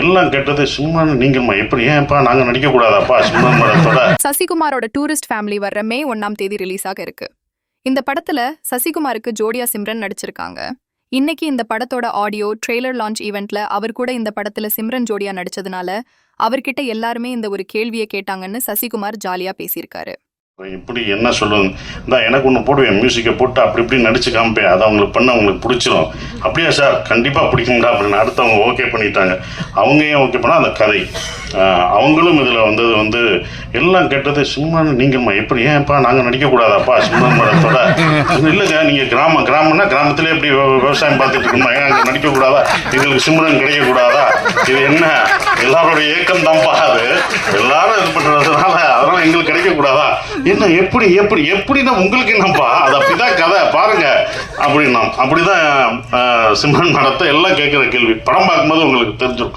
எல்லாம் கேட்டது சிம்ரன் நீங்கம்மா எப்படி? ஏன்ப்பா நாங்க நடிக்க கூடாதாப்பா சிம்ரன் படத்தோட சசிகுமாரோட டூரிஸ்ட் ஃபேமிலி வர்ற மே ஒன்னாம் தேதி ரிலீஸ் ஆக இருக்கு. இந்த படத்துல சசிகுமாருக்கு ஜோடியா சிம்ரன் நடிச்சிருக்காங்க. இன்னைக்கு இந்த படத்தோட ஆடியோ ட்ரெய்லர் லான்ச் ஈவெண்ட்ல அவர் கூட இந்த படத்துல சிம்ரன் ஜோடியா நடிச்சதுனால அவர்கிட்ட எல்லாருமே இந்த ஒரு கேள்வியை கேட்டாங்கன்னு சசிகுமார் ஜாலியா பேசியிருக்காரு. இப்படி என்ன சொல்லுங்க இந்த எனக்கு ஒன்று போடுவேன் மியூசிக்கை போட்டு அப்படி இப்படி நடிச்சு காமிப்பேன். அதை அவங்களுக்கு பண்ண அவங்களுக்கு பிடிச்சிரும். அப்படியா சார் கண்டிப்பாக பிடிக்கும்டா அப்படின்னு அடுத்தவங்க ஓகே பண்ணிட்டாங்க. அவங்க ஏன் ஓகே பண்ணால் அந்த கதை. அவங்களும் இதில் வந்தது வந்து எல்லாம் கேட்டது சிம்ரன் நீங்கம்மா எப்படி? ஏன்ப்பா நாங்கள் நடிக்கக்கூடாதாப்பா சிம்ரன் மரத்தோட இல்லைங்க நீங்கள் கிராமம் கிராமம்னா கிராமத்திலே எப்படி விவசாயம் பார்த்துட்டு இருக்கோமா? ஏன் அங்கே நடிக்கக்கூடாதா? எங்களுக்கு சிம்ரன் கிடைக்கக்கூடாதா? இது என்ன? எல்லாரோட ஏக்கம் தான்ப்பா அது. எல்லாரும் இது பண்ணுறதுனால என்ன எப்படி எப்படி எப்படின்னா உங்களுக்கு என்னப்பா? அது அப்படிதான் கதை. பாருங்க. அப்படின்னா அப்படிதான் சிம்மன் நடத்த எல்லாம் கேட்குற கேள்வி. படம் பார்க்கும்போது உங்களுக்கு தெரிஞ்சிடும்